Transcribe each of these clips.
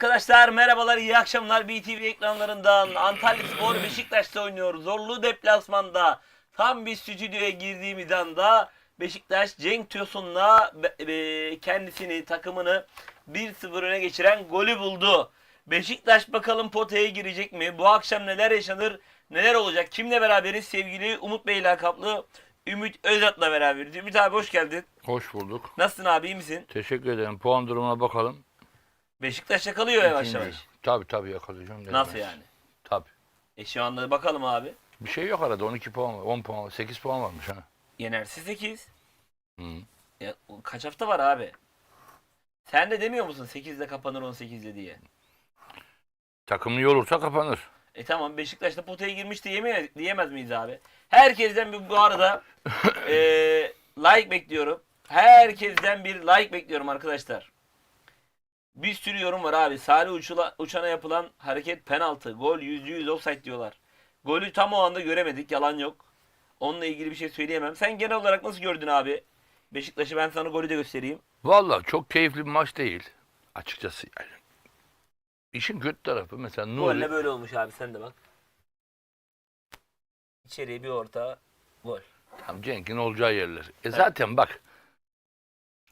Arkadaşlar merhabalar, iyi akşamlar. BTV ekranlarından Antalya Spor Beşiktaş'ta oynuyor. Zorlu deplasmanda tam bir stüdyoya girdiğimiz anda Beşiktaş Cenk Tosun'la kendisini, takımını 1-0 öne geçiren golü buldu. Beşiktaş bakalım potaya girecek mi? Bu akşam neler yaşanır? Neler olacak? Kimle beraberiz? Sevgili Umut Bey lakaplı Ümit Özat'la beraberiz. Ümit abi hoş geldin. Hoş bulduk. Nasılsın abi iyi misin? Teşekkür ederim. Puan durumuna bakalım. Beşiktaş yakalıyor yavaş İkinci. yavaş. Tabii tabii yakalayacağım. ne Nasıl yani? Tabii. E şu anda bakalım abi. Bir şey yok arada. 12 puan var. 10 puan var. 8 puan varmış ha. Yenersiz 8. Hı. Ya, o kaç hafta var abi? Sen de demiyor musun 8'de kapanır 18'de diye? Takım iyi olursa kapanır. E tamam Beşiktaş'ta potaya girmişti diyemez, diyemez miyiz abi? Herkesten bir bu arada e, like bekliyorum. Herkesten bir like bekliyorum arkadaşlar. Bir sürü yorum var abi. Salih Uçula, Uçan'a yapılan hareket penaltı. Gol yüzde yüz offside diyorlar. Golü tam o anda göremedik. Yalan yok. Onunla ilgili bir şey söyleyemem. Sen genel olarak nasıl gördün abi? Beşiktaş'ı ben sana golü de göstereyim. Vallahi çok keyifli bir maç değil. Açıkçası yani. İşin kötü tarafı mesela Nuri. Golle böyle olmuş abi sen de bak. İçeriye bir orta gol. Tam Cenk'in olacağı yerler. E zaten bak.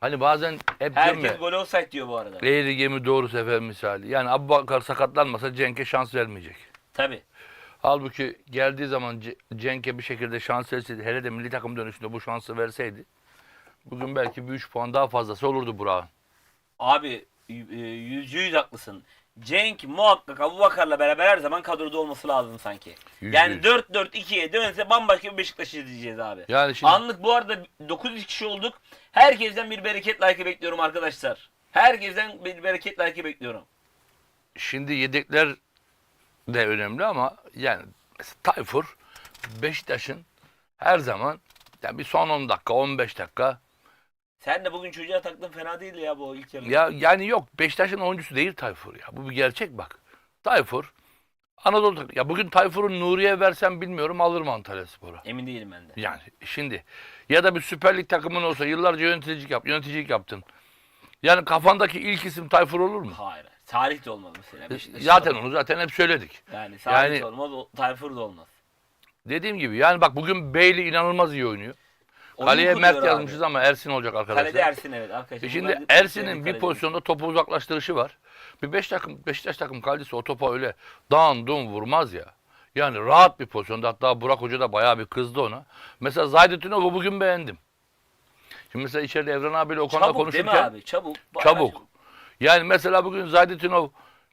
Hani bazen hep Herkes gol offside diyor bu arada. Eğri gemi doğru sefer misali. Yani Abubakar sakatlanmasa Cenk'e şans vermeyecek. Tabi. Halbuki geldiği zaman Ce- Cenk'e bir şekilde şans verseydi, hele de milli takım dönüşünde bu şansı verseydi, bugün belki bir 3 puan daha fazlası olurdu Burak'ın. Abi e, yüzde yüz haklısın. Cenk muhakkak Abubakar'la beraber her zaman kadroda olması lazım sanki. Yüzde yani yüz. 4-4-2'ye dönse bambaşka bir Beşiktaş izleyeceğiz abi. Yani şimdi Anlık bu arada 900 kişi olduk. Herkesten bir bereket like bekliyorum arkadaşlar. Herkesten bir bereket like bekliyorum. şimdi yedekler de önemli ama yani mesela Tayfur Beşiktaş'ın her zaman yani bir son 10 dakika, 15 dakika Sen de bugün çocuğa taktın fena değildi ya bu ilk yarı. ya yani yok Beşiktaş'ın oyuncusu değil Tayfur ya. Bu bir gerçek bak. Tayfur Anadolu takımı. Ya bugün Tayfur'un Nuriye versem bilmiyorum alır mı Antalya Spor'a? Emin değilim ben de. Yani şimdi ya da bir Süper Lig takımın olsa yıllarca yöneticilik yap, yöneticilik yaptın. Yani kafandaki ilk isim Tayfur olur mu? Hayır. Salih de olmaz mesela. Beşiktaş'ta Zaten onu zaten hep söyledik. Yani Salih Yani- de olmaz, Tayfur da olmaz. Dediğim gibi yani bak bugün Beyli inanılmaz iyi oynuyor. Kaleye kuruyor Mert abi. yazmışız ama Ersin olacak arkadaşlar. Kalede Ersin evet arkadaşlar. E şimdi Ersin'in bir kalede- pozisyonda topu uzaklaştırışı var. Bir beş takım, Beşiktaş takım kalecisi o topa öyle dağın dum vurmaz ya. Yani rahat bir pozisyonda hatta Burak Hoca da bayağı bir kızdı ona. Mesela Zaydetunov'u bugün beğendim. Şimdi mesela içeride Evren abiyle o konuda Çabuk değil mi konuşurken abi? Çabuk. Bayağı çabuk. Yani mesela bugün Zaydetunov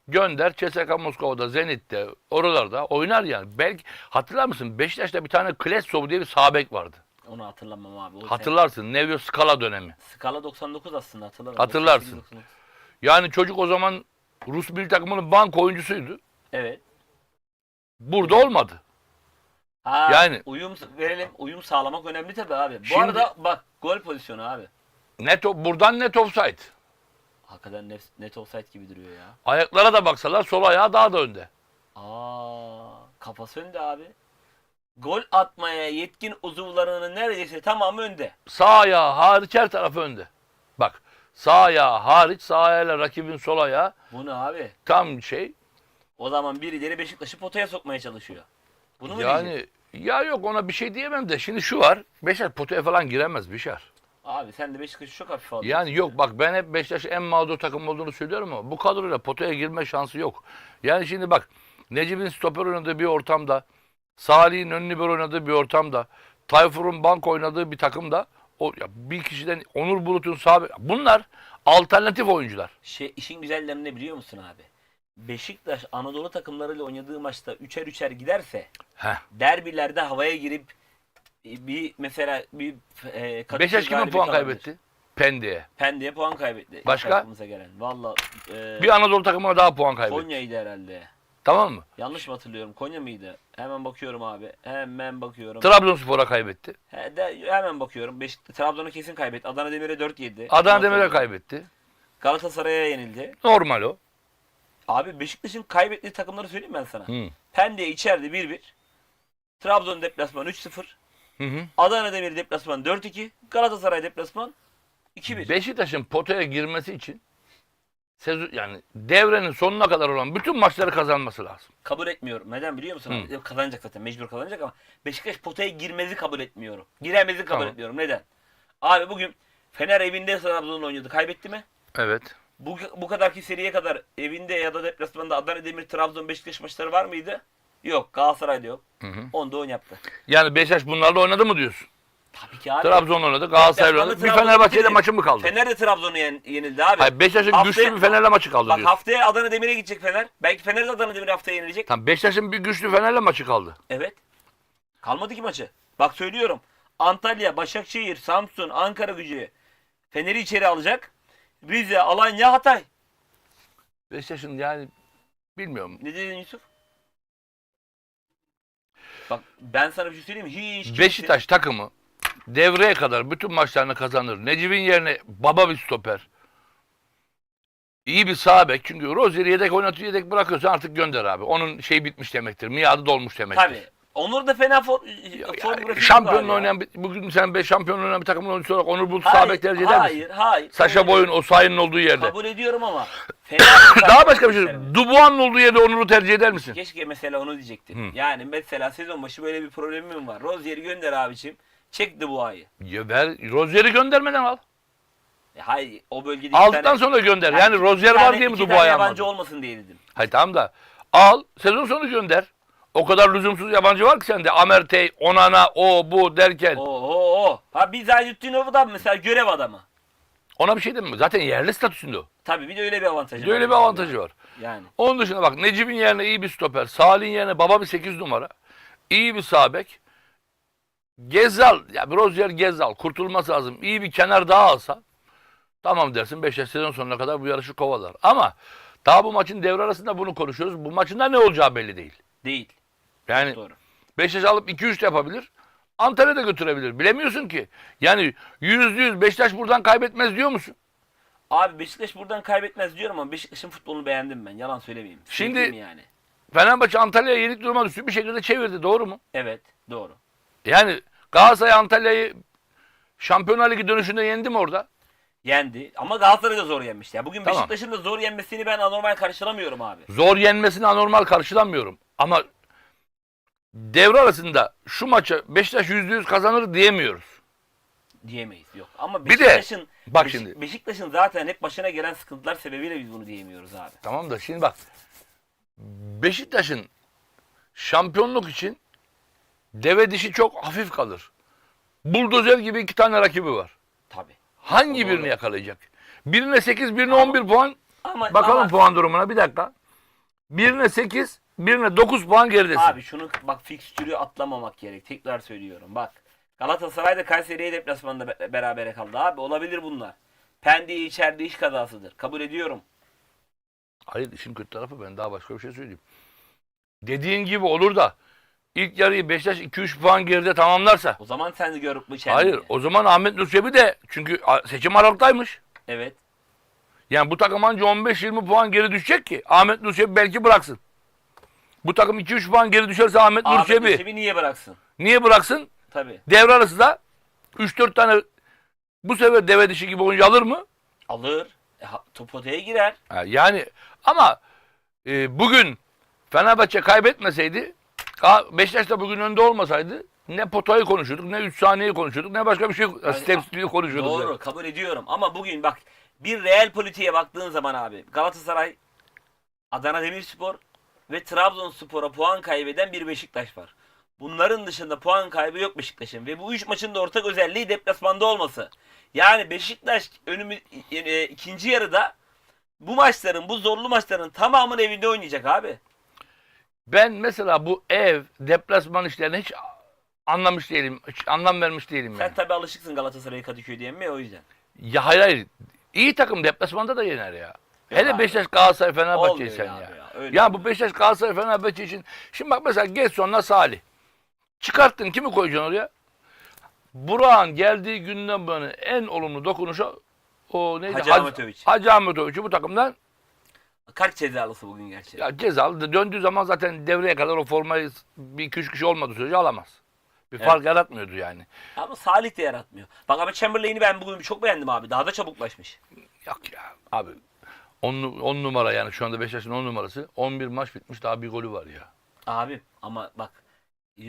gönder CSKA Moskova'da, Zenit'te, oralarda oynar yani. Belki hatırlar mısın? Beşiktaş'ta bir tane Klesov diye bir sağ bek vardı. Onu hatırlamam abi. O Hatırlarsın. Nevio Skala dönemi. Skala 99 aslında hatırlarım. Hatırlarsın. 98, 99. Yani çocuk o zaman Rus milli takımının bank oyuncusuydu. Evet. Burada olmadı. Ha, Yani- uyum verelim. Uyum sağlamak önemli tabii abi. Bu Şimdi- arada bak gol pozisyonu abi. Net o- buradan net offside. Hakikaten net, net offside gibi duruyor ya. Ayaklara da baksalar sol ayağı daha da önde. Aa, kafası önde abi. Gol atmaya yetkin uzuvlarının neredeyse tamamı önde. Sağ ayağı hariç her tarafı önde. Bak sağ ayağı hariç sağ ayağıyla rakibin sol ayağı Bu ne abi? tam şey. O zaman birileri Beşiktaş'ı potaya sokmaya çalışıyor. Bunu mu diyeceğiz? Yani ya yok ona bir şey diyemem de şimdi şu var. Beşiktaş potaya falan giremez Bişar. Abi sen de Beşiktaş'ı çok hafife alıyorsun. Yani yok bak ben hep Beşiktaş'ın en mağdur takım olduğunu söylüyorum ama bu kadroyla potaya girme şansı yok. Yani şimdi bak Necip'in stoper oynadığı bir ortamda, Salih'in ön libero oynadığı bir ortamda, Tayfur'un bank oynadığı bir takımda o ya bir kişiden Onur Bulut'un sağ bunlar alternatif oyuncular. Şey, işin güzellerini ne biliyor musun abi? Beşiktaş Anadolu takımlarıyla oynadığı maçta üçer üçer giderse Heh. derbilerde havaya girip e, bir mesela bir e, Kadıköy Beşiktaş kime puan alabilir. kaybetti? Pendik'e. Pendik'e puan kaybetti. Başka? Aklımıza gelen. Valla e, Bir Anadolu takımına daha puan kaybetti. Konya'ydı herhalde. Tamam mı? Yanlış mı hatırlıyorum? Konya mıydı? Hemen bakıyorum abi. Hemen bakıyorum. Trabzonspor'a kaybetti. He, de, hemen bakıyorum. Beşiktaş Trabzon'u kesin kaybetti. Adana Demir'e 4 yedi. Adana Demir'e kaybetti. Galatasaray'a yenildi. Normal o. Abi Beşiktaş'ın kaybettiği takımları söyleyeyim ben sana. Hı. Pendik'e içeride 1-1. Trabzon deplasman 3-0. Hı hı. Adana Demir deplasman 4-2. Galatasaray deplasman 2-1. Beşiktaş'ın potaya girmesi için sezon yani devrenin sonuna kadar olan bütün maçları kazanması lazım. Kabul etmiyorum. Neden biliyor musun? abi? Kazanacak zaten. Mecbur kazanacak ama Beşiktaş potaya girmezi kabul etmiyorum. Giremezi kabul Tamam. etmiyorum. Neden? Abi bugün Fener evinde Trabzon'la oynadı. Kaybetti mi? Evet. Bu, bu kadarki seriye kadar evinde ya da deplasmanda Adana Demir, Trabzon, Beşiktaş maçları var mıydı? Yok. Galatasaray'da yok. Hı hı. Onda 10 yaptı. Yani Beşiktaş bunlarla oynadı mı diyorsun? Tabii ki abi. Trabzon oynadı, Galatasaray Deplasmanda oynadı. Bir Fenerbahçe'yle bitirdi. maçı mı kaldı? Fener de Trabzon'u yen- yenildi abi. Hayır Beşiktaş'ın güçlü bir Fener'le maçı kaldı Bak diyorsun. haftaya Adana Demir'e gidecek Fener. Belki Fener de Adana Demir'e haftaya yenilecek. Tamam Beşiktaş'ın bir güçlü Fener'le maçı kaldı. Evet. Kalmadı ki maçı. Bak söylüyorum. Antalya, Başakşehir, Samsun, Ankara gücü Fener'i içeri alacak. Rize, Alanya, Hatay. Beşiktaş'ın yani bilmiyorum. Ne dedin Yusuf? Bak ben sana bir şey söyleyeyim mi? Hiç kimse- Beşiktaş takımı devreye kadar bütün maçlarını kazanır. Necip'in yerine baba bir stoper. İyi bir sağ bek. Çünkü Rozier'i yedek oynatıyor yedek bırakıyorsan artık gönder abi. Onun şey bitmiş demektir. Miadı dolmuş demektir. Tabii. Onur da fena for, şampiyonla oynayan bir- bugün sen be şampiyonla oynayan bir takımın oyuncusu olarak Onur Bulut sağ bek tercih eder misin? Hayır, hayır. Saşa Boy'un o sayının olduğu yerde. Kabul ediyorum ama. fena Daha başka bir şey. Dubuan'ın olduğu yerde Onur'u tercih eder misin? Keşke mesela onu diyecektim. Hı. Yani mesela sezon başı böyle bir problemim var. Rozier'i gönder abicim. Çek bu ayı. Ya ver, Rozier'i göndermeden al. E, hayır o bölgede Aldıktan tane- sonra gönder. Yani Yani Rozier var diye mi tane almadın? yabancı olmasın diye dedim. Hayır tamam da al sezon sonu gönder. O kadar lüzumsuz yabancı var ki sende. Amertey, Onana, o bu derken. Oo, oo, oo. Ha bir Zaytüttinov da mesela görev adamı. Ona bir şey demiyorum. Zaten yerli statüsünde o. Tabii bir de öyle bir avantajı Bir de öyle bir avantajı var. Yani. Onun dışında bak Necip'in yerine iyi bir stoper. Salih'in yerine baba bir 8 numara. iyi bir sağ bek. Gezal, ya Rozier Gezal kurtulması lazım. İyi bir kenar daha alsa tamam dersin Beşiktaş sezon sonuna kadar bu yarışı kovalar. Ama daha bu maçın devre arasında bunu konuşuyoruz. Bu maçın da ne olacağı belli değil. Değil. Yani Doğru. Beşiktaş alıp 2-3 de yapabilir. Antalya'da götürebilir. Bilemiyorsun ki. Yani yüzde yüz Beşiktaş buradan kaybetmez diyor musun? Abi Beşiktaş buradan kaybetmez diyorum ama Beşiktaş'ın futbolunu beğendim ben. Yalan söylemeyeyim. Şimdi- Sevdim yani. Fenerbahçe Antalya'ya yenik duruma düştü. Bir şekilde çevirdi. Doğru mu? Evet. Doğru. Yani Galatasaray Antalya'yı Şampiyonlar Ligi dönüşünde yendi mi orada? Yendi. Ama Galatasaray da zor yenmişti. Ya bugün Tamam. Beşiktaş'ın da zor yenmesini ben anormal karşılamıyorum abi. Zor yenmesini anormal karşılamıyorum. Ama devre arasında şu maçı Beşiktaş %100 kazanır diyemiyoruz. Diyemeyiz. Yok. Ama Bir de- Beşiktaş'ın bak Beşik- şimdi. Beşiktaş'ın zaten hep başına gelen sıkıntılar sebebiyle biz bunu diyemiyoruz abi. Tamam da şimdi bak. Beşiktaş'ın şampiyonluk için deve dişi çok hafif kalır. Buldozer gibi iki tane rakibi var. Tabii. Hangi Doğru. birini yakalayacak? Birine 8, birine 11 puan. Ama Bakalım ama- puan durumuna bir dakika. Birine 8, birine 9 puan geridesin. Abi şunu bak fikstürü atlamamak gerek. Tekrar söylüyorum. Bak. Galatasaray da Kayseri'ye deplasmanda be- berabere kaldı abi. Olabilir bunlar. Pendiği içeride iş kazasıdır. Kabul ediyorum. Hayır işin kötü tarafı ben daha başka bir şey söyleyeyim. Dediğin gibi olur da ilk yarıyı Beşiktaş 2-3 puan geride tamamlarsa. O zaman sen de gör bu içeride. Hayır o zaman Ahmet Nurçebi de çünkü seçim aralıktaymış. Evet. Yani bu takım anca 15-20 puan geri düşecek ki Ahmet Nurçebi belki bıraksın. Bu takım 2-3 puan geri düşerse Ahmet Ahmet Nurçebi niye bıraksın? niye bıraksın? Tabii. Devre arası da 3-4 tane bu sefer deve dişi gibi oyuncu alır mı? Alır. E, ha- top potaya girer. Yani ama e, bugün Fenerbahçe kaybetmeseydi Beşiktaş da bugün önde olmasaydı ne potayı konuşuyorduk ne 3 saniyeyi konuşuyorduk ne başka bir şey stili konuşuyorduk. Doğru yani. kabul ediyorum. Ama bugün bak bir real politiğe baktığın zaman abi Galatasaray, Adana Demirspor ve Trabzonspor'a puan kaybeden bir Beşiktaş var. Bunların dışında puan kaybı yok Beşiktaş'ın ve bu üç maçın da ortak özelliği deplasmanda olması. Yani Beşiktaş önümü e, ikinci yarıda bu maçların, bu zorlu maçların tamamını evinde oynayacak abi. Ben mesela bu ev deplasman işlerine hiç anlamış değilim. Hiç anlam vermiş değilim Sen yani. tabii alışıksın Galatasaray'ı Kadıköy'de yenmeye o yüzden. Ya hayır hayır. İyi takım deplasmanda da yener ya. Hele abi. Beşiktaş Galatasaray Fenerbahçe'yi sen ya ya. ya, öyle Ya bu Beşiktaş Galatasaray Fenerbahçe için. Şimdi bak mesela Getson'la Salih. Çıkarttın kimi koyacaksın oraya? Burak'ın geldiği günden böyle en olumlu dokunuşu o neydi? Hacı Ahmetoviç. Hacı Ahmetoviç'i bu takımdan Kaç cezalısı bugün gerçi? ya cezalı. Döndüğü zaman zaten devreye kadar o formayı bir iki üç kişi olmadığı sürece alamaz. Bir Evet. fark yaratmıyordu yani. Ama Salih de yaratmıyor. Bak ama Chamberlain'i ben bugün çok beğendim abi. Daha da çabuklaşmış. Yok ya abi. 10, 10 numara yani şu anda Beşiktaş'ın 10 numarası. 11 maç bitmiş daha bir golü var ya. Abi ama bak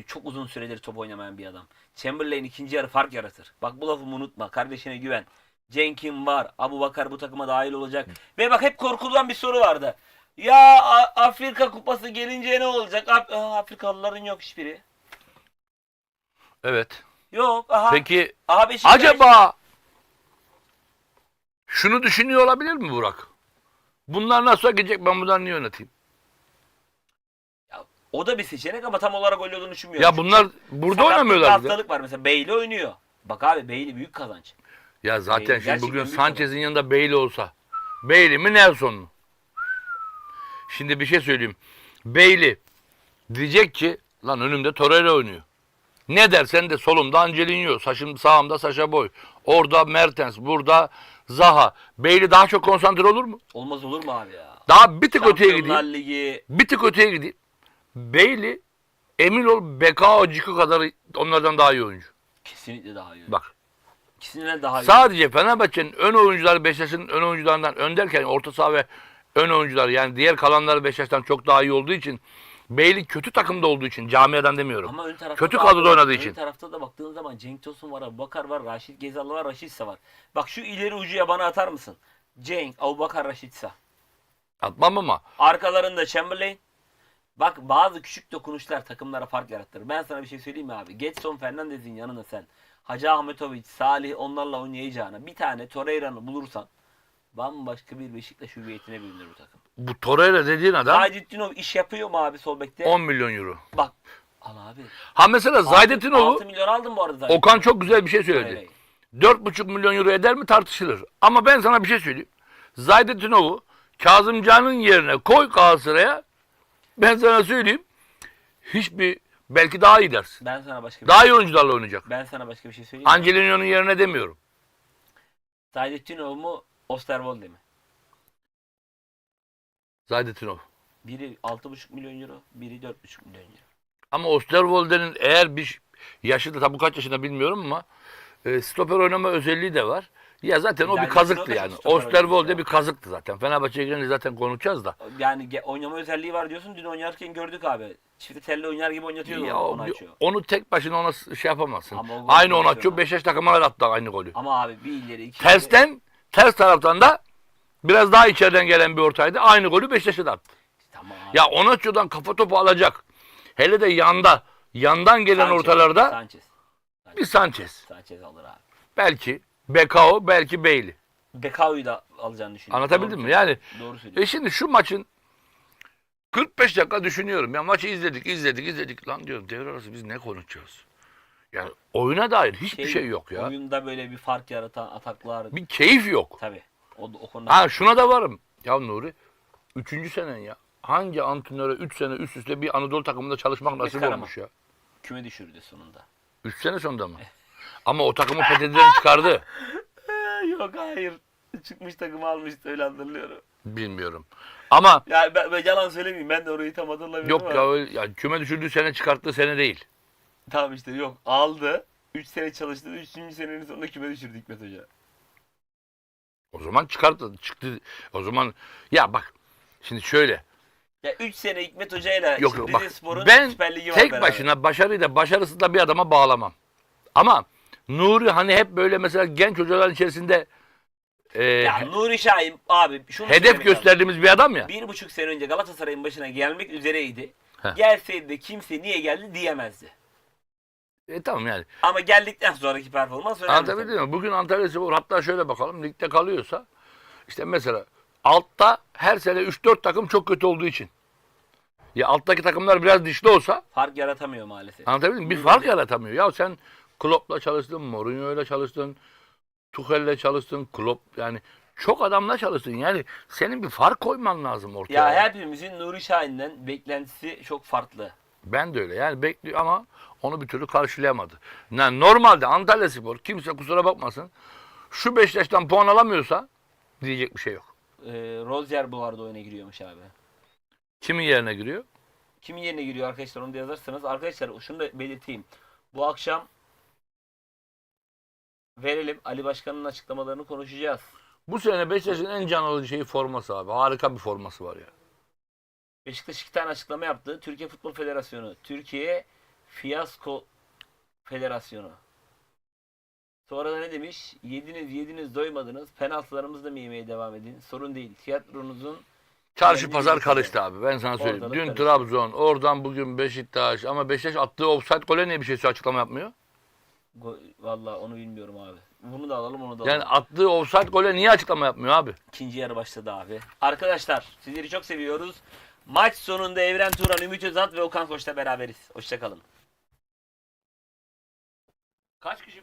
çok uzun süredir top oynamayan bir adam. Chamberlain ikinci yarı fark yaratır. Bak bu lafımı unutma. Kardeşine güven. Cenk'in var. Abu Bakar bu takıma dahil olacak. Ve bak hep korkulan bir soru vardı. Ya A- Afrika kupası gelince ne olacak? Af- Aa, Afrikalıların yok hiçbiri. Evet. Yok. Aha. Peki Aha Beşiktaş. acaba şunu düşünüyor olabilir mi Burak? Bunlar nasıl gidecek ben bundan niye yöneteyim? O da bir seçenek ama tam olarak öyle olduğunu düşünmüyorum. Ya bunlar burada Sakatlık, oynamıyorlar. bir de. Haftalık var mesela. Bailey oynuyor. Bak abi Bailey büyük kazanç. Ya zaten Bailey şimdi gerçekten bugün büyük Sanchez'in yanında Bailey olsa. Bailey mi Nelson mu? Şimdi bir şey söyleyeyim. Bailey diyecek ki lan önümde Torreira oynuyor. Ne dersen de solumda Angelino, saçım sağımda Saşa Boy. Orada Mertens, burada Zaha. Bailey daha çok konsantre olur mu? Olmaz olur mu abi ya? Daha bir tık öteye Şampiyonlar gideyim. Ligi. Bir tık öteye gideyim. Bailey emin ol Bekao Ciku kadar onlardan daha iyi oyuncu. Kesinlikle daha iyi. Bak İkisinden daha iyi. Sadece Fenerbahçe'nin ön oyuncuları Beşiktaş'ın ön oyuncularından ön derken orta saha ve ön oyuncular yani diğer kalanlar Beşiktaş'tan çok daha iyi olduğu için Beyli kötü takımda olduğu için camiadan demiyorum. Ama ön tarafta Kötü da kadroda oynadığı ön için. tarafta da baktığın zaman Cenk Tosun var, Abubakar var, Raşit Gezallı var, Raşitsa var. Bak şu ileri ucuya bana atar mısın? Cenk, Abubakar, Raşitsa. Atmam ama Arkalarında Chamberlain. Bak bazı küçük dokunuşlar takımlara fark yarattırır. Ben sana bir şey söyleyeyim mi abi? Getson Fernandez'in yanına sen Hacı Ahmetoviç, Salih onlarla oynayacağına bir tane Torreira'nı bulursan bambaşka bir Beşiktaş hüviyetine bürünür bu takım. bu Torreira dediğin adam Zaydettinov iş yapıyor mu abi sol bekte? 10 milyon euro. Bak al abi. Ha mesela Zaydetinov'u 6 milyon aldım bu arada Zaydettinov. Okan çok güzel bir şey söyledi. 4,5 milyon euro eder mi tartışılır. Ama ben sana bir şey söyleyeyim. Zaydetinov'u Kazımcan'ın yerine koy Galatasaray'a. Ben sana söyleyeyim. Hiçbir belki daha iyi dersin. Ben sana başka bir Daha iyi oyuncularla oynayacak. ben sana başka bir şey söyleyeyim. Angelino'nun yerine demiyorum. Zaydettinov mu Osterwolde mi? Zaydetinov. Biri 6,5 milyon euro, biri 4,5 milyon euro. Ama Osterwolde'nin eğer bir yaşı da tabi kaç yaşında bilmiyorum ama e, stoper oynama özelliği de var. Ya zaten o bir kazıktı yani. Osterwolde bir kazıktı zaten. Fenerbahçe'ye girince zaten konuşacağız da. Yani ge- oynama özelliği var diyorsun. Dün oynarken gördük abi. Çifte telli oynar gibi oynatıyordu Ya, onu, o- onu açıyor. onu tek başına ona s- şey yapamazsın. Ama o gol Aynı pozisyonu. atıyor. Beşiktaş takımına da attı aynı golü. Ama abi bir ileri iki Tersten, ters taraftan da biraz daha içeriden gelen bir ortaydı. Aynı golü Beşiktaş'a da attı. Tamam abi. Ya Onaçio'dan kafa topu alacak. Hele de yanda, yandan gelen Sanchez, ortalarda Sanchez. bir Sanchez. Sanchez alır abi. Belki Bekao, belki Bailey. Bekao'yu da alacağını düşünüyorum. Anlatabildim Doğru mi? Yani Doğru e söylüyorsun. şimdi şu maçın 45 dakika düşünüyorum. Ya maçı izledik, izledik, izledik. Lan diyorum devre arası biz ne konuşacağız? Yani oyuna dair hiçbir şey, yok ya. Oyunda böyle bir fark yaratan ataklar. Bir keyif yok. Tabii. O, o konuda. Ha şuna da varım. Ya Nuri, üçüncü senen ya. Hangi antrenöre 3 sene üst üste bir Anadolu takımında çalışmak nasip Karaman. olmuş ya? Küme düşürdü sonunda. 3 sene sonunda mı? Ama o takımı PTT'den çıkardı. Yok hayır. Çıkmış takımı almıştı öyle hatırlıyorum. Bilmiyorum. Ama Ya ben, ben yalan söylemeyeyim. Ben de orayı tam hatırlamıyorum yok ama. ya, öyle- ya küme düşürdüğü sene çıkarttığı sene değil. Tamam işte yok. Aldı. 3 sene çalıştı. 3. senenin sonunda küme düşürdü Hikmet Hoca. O zaman çıkarttı. Çıktı. O zaman ya bak şimdi şöyle. Ya 3 sene Hikmet Hoca ile Yok yok bak. Ben Süper Ligi var tek beraber. başına başarıyı da başarısız da bir adama bağlamam. Ama Nuri hani hep böyle mesela genç hocaların içerisinde e, Ya Nuri Şahin abi şunu hedef söylemek gösterdiğimiz bir adam ya. Bir buçuk sene önce Galatasaray'ın başına gelmek üzereydi. Heh. Gelseydi de kimse niye geldi diyemezdi. E tamam yani. Ama geldikten sonraki performans önemli. Anlatabildim mi? Bugün Antalya Spor hatta şöyle bakalım ligde kalıyorsa işte mesela altta her sene 3-4 takım çok kötü olduğu için. Ya alttaki takımlar biraz dişli olsa Fark yaratamıyor maalesef. anlatabildim mi? Bir fark yaratamıyor. Ya sen Klopp'la çalıştın, Mourinho'yla çalıştın, Tuchel'le çalıştın, Klopp yani çok adamla çalıştın. Yani senin bir fark koyman lazım ortaya. Ya hepimizin Nuri Şahin'den beklentisi çok farklı. Ben de öyle. Yani bekliyor ama onu bir türlü karşılayamadı. Yani normalde Antalya Spor kimse kusura bakmasın şu Beşiktaş'tan puan alamıyorsa diyecek bir şey yok. Ee, Rozier bu arada oyuna giriyormuş abi. Kimin yerine giriyor? Kimin yerine giriyor arkadaşlar onu da yazarsanız. Arkadaşlar şunu da belirteyim. Bu akşam verelim Ali Başkan'ın açıklamalarını konuşacağız. Bu sene Beşiktaş'ın en can alıcı şeyi forması abi. Harika bir forması var ya. Beşiktaş iki tane açıklama yaptı. Türkiye Futbol Federasyonu, Türkiye Fiyasko Federasyonu. Sonra da ne demiş? Yediniz yediniz doymadınız. Penaltılarımızı da yemeye devam edin. Sorun değil. Tiyatronuzun Çarşı pazar karıştı abi. Ben sana söyleyeyim. Ortalık Dün karıştı. Trabzon, oradan bugün Beşiktaş ama Beşiktaş attığı offside gole niye bir şey açıklama yapmıyor? Vallahi onu bilmiyorum abi. Bunu da alalım onu da Yani alalım. attığı offside gole niye açıklama yapmıyor abi? İkinci yarı başladı abi. Arkadaşlar sizleri çok seviyoruz. Maç sonunda Evren Turan, Ümit Özat ve Okan Koç'la beraberiz. Hoşçakalın. Kaç kişi